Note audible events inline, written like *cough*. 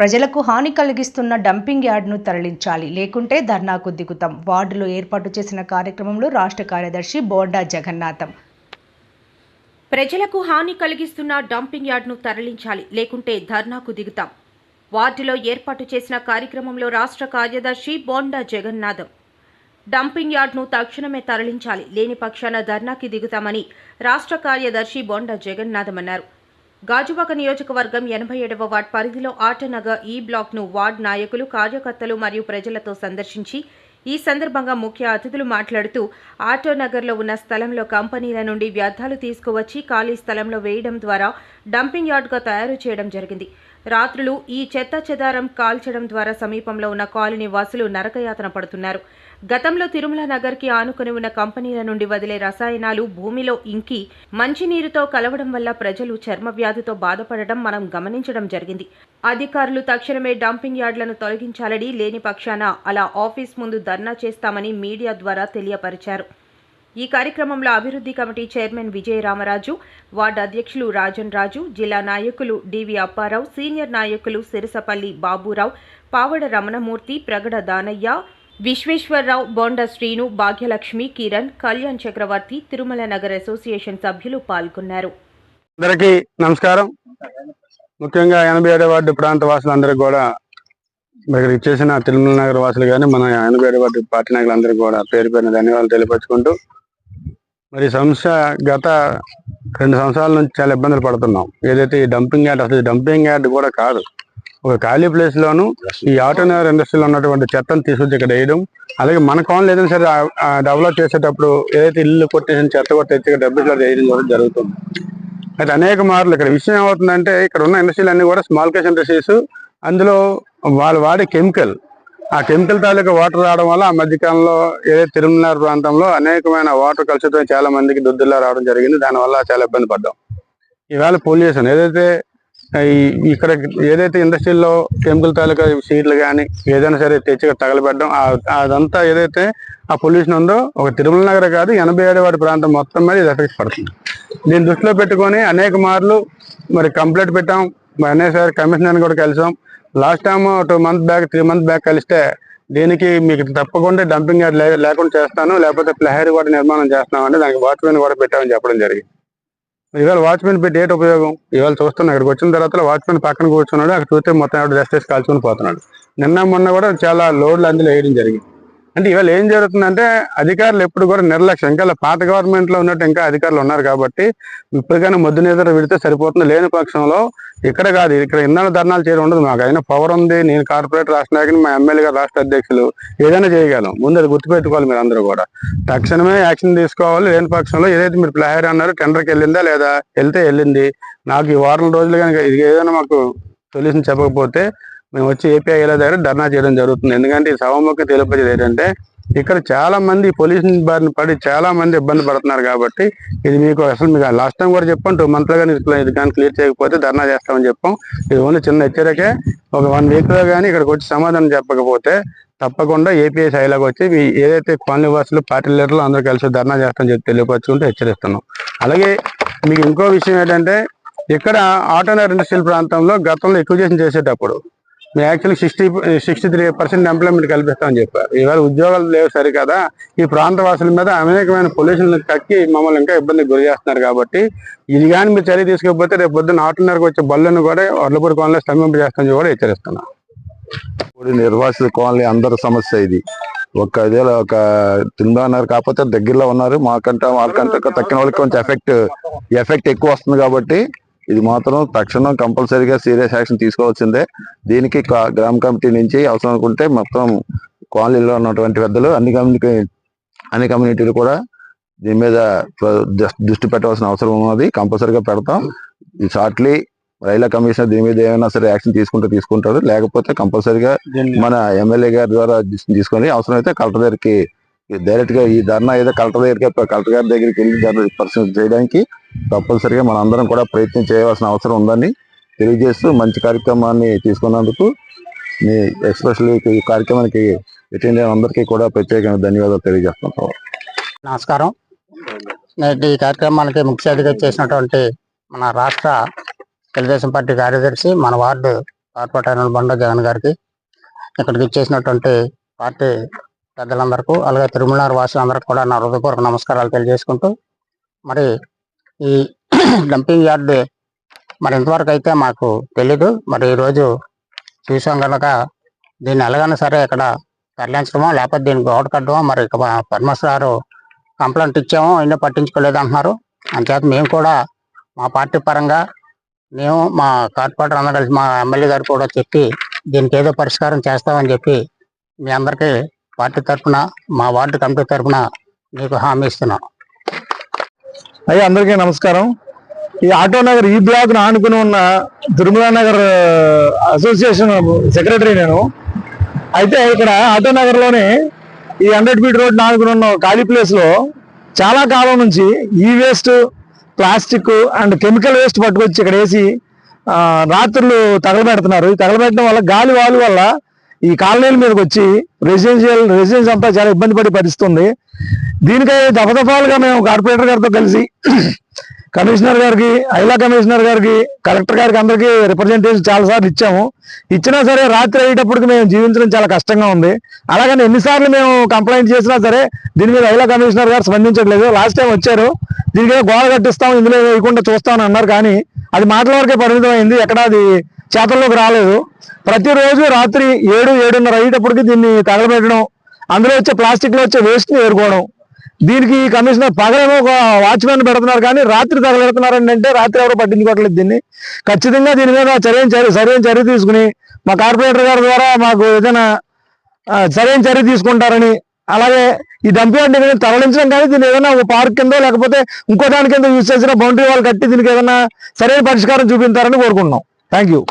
ప్రజలకు హాని కలిగిస్తున్న డంపింగ్ యార్డ్ను తరలించాలి. లేకుంటే ధర్నాకు దిగుతాం. వార్డులో ఏర్పాటు చేసిన కార్యక్రమంలో రాష్ట్ర కార్యదర్శి బోండా జగన్నాథం. ప్రజలకు హాని కలిగిస్తున్న డంపింగ్ యార్డ్ను తరలించాలి. లేకుంటే ధర్నాకు దిగుతాం. వార్డులో ఏర్పాటు చేసిన కార్యక్రమంలో రాష్ట్ర కార్యదర్శి బోండా జగన్నాథం. డంపింగ్ యార్డ్ను తక్షణమే తరలించాలి. లేని పక్షాన ధర్నాకి దిగుతామని రాష్ట్ర కార్యదర్శి బోండా జగన్నాథం అన్నారు. గాజువాక నియోజకవర్గం ఎనభై ఏడవ వార్డ్ పరిధిలో ఆటనగర్ ఈ బ్లాక్ను వార్డ్ నాయకులు కార్యకర్తలు మరియు ప్రజలతో సందర్శించి ఈ సందర్భంగా ముఖ్య అతిథులు మాట్లాడుతూ ఆటోనగర్లో ఉన్న స్థలంలో కంపెనీల నుండి వ్యర్థాలు తీసుకువచ్చి ఖాళీ స్థలంలో వేయడం ద్వారా డంపింగ్ యార్డ్గా తయారు చేయడం జరిగింది. రాత్రులు ఈ చెత్త చెదారం కాల్చడం ద్వారా సమీపంలో ఉన్న కాలనీ వాసులు నరకయాతన పడుతున్నారు. గతంలో తిరుమల నగర్కి ఆనుకుని ఉన్న కంపెనీల నుండి వదిలే రసాయనాలు భూమిలో ఇంకి మంచినీరుతో కలవడం వల్ల ప్రజలు చర్మ వ్యాధితో బాధపడడం మనం గమనించడం జరిగింది. అధికారులు తక్షణమే డంపింగ్ యార్డులను తొలగించాలని లేని పక్షాన అలా ఆఫీస్ ముందు ధర్నా చేస్తామని మీడియా ద్వారా తెలియపరిచారు. ఈ కార్యక్రమంలో అభివృద్ధి committee chairman Vijaya Ramaraju ward అధ్యక్షులు రాజన్ రాజు జిల్లా నాయకులు డివి అప్పారావు సీనియర్ నాయకులు సిరసపల్లి బాబురావు పావడ రమణమూర్తి ప్రగడ దానయ్య విశ్వేశ్వరరావు బోండా శ్రీను భాగ్యలక్ష్మి కిరణ్ కళ్యాణ్ చక్రవర్తి తిరుమల నగర్ అసోసియేషన్ సభ్యులు పాల్గొన్నారు. అందరికీ నమస్కారం. ముఖ్యంగా ఎనభై ఏడవ వార్డు ప్రాంత వాసులందరికీ కూడా ఇక్కడ ఇచ్చేసిన తిరుమల నగర వాసులు కానీ మన ఎనభై ఏడవ వార్డు పార్టీ నాయకులందరికీ కూడా పేరు పేరున ధన్యవాదాలు తెలియపరుచుకుంటూ మరి సంస్థ గత రెండు సంవత్సరాల నుంచి చాలా ఇబ్బందులు పడుతున్నాం. ఏదైతే ఈ డంపింగ్ యార్డ్ అసలు డంపింగ్ యార్డ్ కూడా కాదు. ఒక ఖాళీ ప్లేస్ లోను ఈ ఆటోనగర్ ఇండస్ట్రీలో ఉన్నటువంటి చెత్తను తీసుకొచ్చి ఇక్కడ వేయడం. అలాగే మన కాలనీ ఏదైనా సరే డెవలప్ చేసేటప్పుడు ఏదైతే ఇల్లు కొట్టేసిన చెత్త తెచ్చి ఇక్కడ డబ్బులు వేయడం కూడా జరుగుతుంది. అయితే అనేక మార్లు ఇక్కడ విషయం ఏమవుతుందంటే ఇక్కడ ఉన్న ఇండస్ట్రీలు అన్ని కూడా స్మాల్ కేస్ ఇండస్ట్రీస్ అందులో వాళ్ళు వాడే కెమికల్ ఆ కెమికల్ తాలూకా వాటర్ రావడం వల్ల ఆ మధ్యకాలంలో ఏదైతే తిరుమల ప్రాంతంలో అనేకమైన వాటర్ కలుషితం చాలా మందికి దుద్దుల్లో రావడం జరిగింది. దానివల్ల చాలా ఇబ్బంది పడ్డాం. ఈవేళ పొల్యూషన్ ఏదైతే ఇక్కడ ఏదైతే ఇండస్ట్రీలో కెమికల్ తాలూకా సీట్లు కానీ ఏదైనా సరే తెచ్చి తగలబెట్టడం అదంతా ఏదైతే ఆ పొల్యూషన్ ఉందో ఒక తిరుమల నగర కాదు ఎనభై ఏడవాడి ప్రాంతం మొత్తం మీద ఇది ఎఫెక్ట్ పడుతుంది. దీన్ని దృష్టిలో పెట్టుకొని అనేక మార్లు మరి కంప్లైంట్ పెట్టాం. మరి అనేక సార్ కమిషనర్ కూడా కలిసాం. Last time two month back three month back కలిస్తే దీనికి మీకు తప్పకుండా డంపింగ్ యార్డ్ లే- లేకుండా చేస్తాను లేకపోతే ప్లహరీ కూడా నిర్మాణం చేస్తామని దానికి వాచ్మెన్ కూడా పెట్టామని చెప్పడం జరిగింది. ఇవాళ వాచ్మెన్ పెట్టి ఏటి ఉపయోగం? ఇవాళ చూస్తున్నా ఇక్కడికి వచ్చిన తర్వాత వాచ్మెన్ పక్కన కూర్చున్నాడు అక్కడ చూస్తే మొత్తం ఆవిడ రెస్ట్ వేసి కాల్చుకొని పోతున్నాడు. నిన్న మొన్న కూడా చాలా లోడ్లు అందులో వేయడం జరిగింది. అంటే ఇవాళ ఏం జరుగుతుందంటే అధికారులు ఎప్పుడు కూడా నిర్లక్ష్యం. ఇంకా పాత గవర్నమెంట్లో ఉన్నట్టు ఇంకా అధికారులు ఉన్నారు కాబట్టి ఇప్పటికైనా మొద్దు నిద్ర విడితే సరిపోతుంది. లేని పక్షంలో ఇక్కడ కాదు ఇక్కడ ఇన్నాళ్ళ ధర్నాలు చేయడం ఉండదు మాకు. అయినా పవర్ ఉంది నేను కార్పొరేట్ రాష్ట్ర నాయకుని మా ఎమ్మెల్యే గారు రాష్ట్ర అధ్యక్షులు ఏదైనా చేయగలం. ముందు అది గుర్తుపెట్టుకోవాలి మీరు అందరూ కూడా. తక్షణమే యాక్షన్ తీసుకోవాలి. లేని పక్షంలో ఏదైతే మీరు ప్లాయర్ అన్నారు టెండర్కి వెళ్ళిందా లేదా? వెళ్తే వెళ్ళింది. నాకు ఈ వారం రోజులు కనుక ఇది ఏదైనా మాకు సొల్యూషన్ చెప్పకపోతే మేము వచ్చి ఏపీఐల దగ్గర ధర్నా చేయడం జరుగుతుంది. ఎందుకంటే ఈ సభముఖం తెలియపేది ఏంటంటే ఇక్కడ చాలా మంది పొల్యూషన్ బారిన పడి చాలా మంది ఇబ్బంది పడుతున్నారు కాబట్టి ఇది మీకు అసలు మీకు లాస్ట్ టైం కూడా చెప్పాం టూ మంత్లో కానీ ఇది కానీ క్లియర్ చేయకపోతే ధర్నా చేస్తామని చెప్పాం. ఇది ఓన్లీ చిన్న హెచ్చరికే. ఒక వన్ వీక్లో కానీ ఇక్కడికి వచ్చి సమాధానం చెప్పకపోతే తప్పకుండా ఏపీఐ స్థాయిలోకి వచ్చి మీ ఏదైతే కాలనీ వాసులు పార్టీ లీడర్లు అందరూ కలిసి ధర్నా చేస్తామని చెప్పి తెలియపరుచుకుంటూ హెచ్చరిస్తున్నాం. అలాగే మీకు ఇంకో విషయం ఏంటంటే ఇక్కడ ఆటోనర్ ఇండస్ట్రియల్ ప్రాంతంలో గతంలో ఎక్విజేషన్ చేసేటప్పుడు మేము actually sixty sixty three percent employment కల్పిస్తామని చెప్పారు. ఇవాళ ఉద్యోగాలు లేవు సరికదా. ఈ ప్రాంత వాసుల మీద అనేకమైన పొల్యూషన్ కక్కి మమ్మల్ని ఇంకా ఇబ్బందికి గురి చేస్తున్నారు కాబట్టి ఇది కానీ మీరు చర్య తీసుకోకపోతే రేపు పొద్దున్న ఆటోనర్కి వచ్చే బళ్ళను కూడా వడ్లపూడి కాలనీలో స్తంభింపజేస్తామని కూడా హెచ్చరిస్తున్నాం. ఇప్పుడు నిర్వాసిత కాలనీ అందరి సమస్య ఇది. ఒక ఇదే ఒక తిందాన్నారు కాకపోతే దగ్గరలో ఉన్నారు. మాకంటే వాళ్ళకంటే తక్కిన వాళ్ళకి కొంచెం ఎఫెక్ట్ ఎఫెక్ట్ ఎక్కువ వస్తుంది కాబట్టి ఇది మాత్రం తక్షణం కంపల్సరీగా సీరియస్ యాక్షన్ తీసుకోవాల్సిందే. దీనికి గ్రామ కమిటీ నుంచి అవసరం అనుకుంటే మొత్తం కాలనీలో ఉన్నటువంటి పెద్దలు అన్ని కమ్యూనిటీ అన్ని కమ్యూనిటీలు కూడా దీని మీద దృష్టి పెట్టవలసిన అవసరం ఉన్నది. కంపల్సరీగా పెడతాం. షార్ట్లీ రైల్వే కమిషనర్ దీని మీద ఏమైనా సరే యాక్షన్ తీసుకుంటే తీసుకుంటారు లేకపోతే కంపల్సరీగా మన ఎమ్మెల్యే గారి ద్వారా తీసుకొని అవసరమైతే కలెక్టర్ దగ్గరికి డైరెక్ట్గా ఈ ధర్నా ఏదో కలెక్టర్ దగ్గరికి కలెక్టర్ గారి దగ్గరికి వెళ్ళి ధర్నా పరిశీలన చేయడానికి తప్పనిసరిగా మన అందరం కూడా ప్రయత్నం చేయవలసిన అవసరం ఉందని తెలియజేస్తూ మంచి కార్యక్రమాన్ని తీసుకున్నందుకు మీ ఎస్పెషల్లీ ఈ కార్యక్రమానికి అటెండ్ అయిన అందరికీ కూడా ప్రత్యేకంగా ధన్యవాదాలు తెలియజేస్తున్నాం నమస్కారం. నేటి ఈ కార్యక్రమానికి ముఖ్య అతిథిగా చేసినటువంటి మన రాష్ట్ర తెలుగుదేశం పార్టీ కార్యదర్శి మన వార్డు కార్పొరేటర్ అయిన బండ జగన్ గారికి ఇక్కడికి ఇచ్చేసినటువంటి పార్టీ పెద్దలందరికీ అలాగే తిరుమల వాసులందరికీ కూడా నా హృదయపూర్వక నమస్కారాలు తెలియజేసుకుంటూ మరి ఈ డంపింగ్ యార్డ్ మరి ఇంతవరకు అయితే మాకు తెలీదు. మరి ఈరోజు చూసాం కనుక దీన్ని ఎలాగైనా సరే ఇక్కడ తరలించడమో లేకపోతే దీన్ని గోడ కట్టడమో మరి ఇక మా గారు కంప్లైంట్ ఇచ్చామో అయినా పట్టించుకోలేదు అంటున్నారు. అంతేత మేము కూడా మా పార్టీ పరంగా మేము మా కార్పొరేటర్ అందరూ కలిసి మా ఎమ్మెల్యే గారు కూడా చెప్పి దీనికి ఏదో పరిష్కారం చేస్తామని చెప్పి మీ అందరికీ పార్టీ తరఫున మా వార్డు కమిటీ తరఫున మీకు హామీ ఇస్తున్నాం. అయ్యా అందరికీ నమస్కారం. ఈ ఆటో నగర్ ఈ బ్లాక్ ఆనుకుని ఉన్న తిరుమల నగర్ అసోసియేషన్ సెక్రటరీ నేను. అయితే ఇక్కడ ఆటో నగర్లోనే ఈ హండ్రెడ్ ఫీట్ రోడ్ ఆనుకుని ఉన్న ఖాళీ ప్లేస్లో చాలా కాలం నుంచి ఈ waste plastic and chemical waste పట్టుకొచ్చి ఇక్కడ వేసి రాత్రులు తగలబెడుతున్నారు. ఈ తగలబెట్టడం వల్ల గాలి వాలు వల్ల ఈ కాలనీల మీదకి వచ్చి రెసిడెన్షియల్ రెసిడెన్స్ అంతా చాలా ఇబ్బంది పడి పరిస్థితుంది. దీనికై దఫదఫాలుగా మేము కార్పొరేటర్ గారితో కలిసి *clears throat* కమిషనర్ గారికి ఐలా కమిషనర్ గారికి కలెక్టర్ గారికి అందరికీ రిప్రజెంటేషన్ చాలా సార్లు ఇచ్చాము. ఇచ్చినా సరే రాత్రి అయ్యేటప్పటికి మేము జీవించడం చాలా కష్టంగా ఉంది. అలాగని ఎన్నిసార్లు మేము కంప్లైంట్ చేసినా సరే దీని మీద ఐలా కమిషనర్ గారు స్పందించట్లేదు. లాస్ట్ టైం వచ్చారు. దీనికి గోడ కట్టిస్తాం ఇందులో వేయకుండా చూస్తామని అన్నారు కానీ అది మాటల వరకే పరిమితం అయింది ఎక్కడ అది చేతల్లోకి రాలేదు. ప్రతిరోజు రాత్రి ఏడు ఏడున్నర అయ్యేటప్పటికి దీన్ని తగలబెట్టడం అందులో వచ్చే ప్లాస్టిక్లో వచ్చే వేస్ట్ని ఏరుకోవడం. దీనికి కమిషనర్ పగలేమో ఒక వాచ్మెన్ పెడుతున్నారు కానీ రాత్రి తగలెడుతున్నారు అంటే రాత్రి ఎవరు పట్టించుకోవట్లేదు దీన్ని. ఖచ్చితంగా దీని మీద చర్య చర్య సరైన చర్య తీసుకుని మా కార్పొరేటర్ గారి ద్వారా మాకు ఏదైనా సరైన చర్య తీసుకుంటారని అలాగే ఈ డంపింగ్ యార్డ్ తరలించడం కానీ దీన్ని ఏదైనా ఒక పార్క్ కింద లేకపోతే ఇంకో దాని కింద యూజ్ చేసిన బౌండరీ వాళ్ళు కట్టి దీనికి ఏదైనా సరైన పరిష్కారం చూపించారని కోరుకుంటున్నాం. Thank you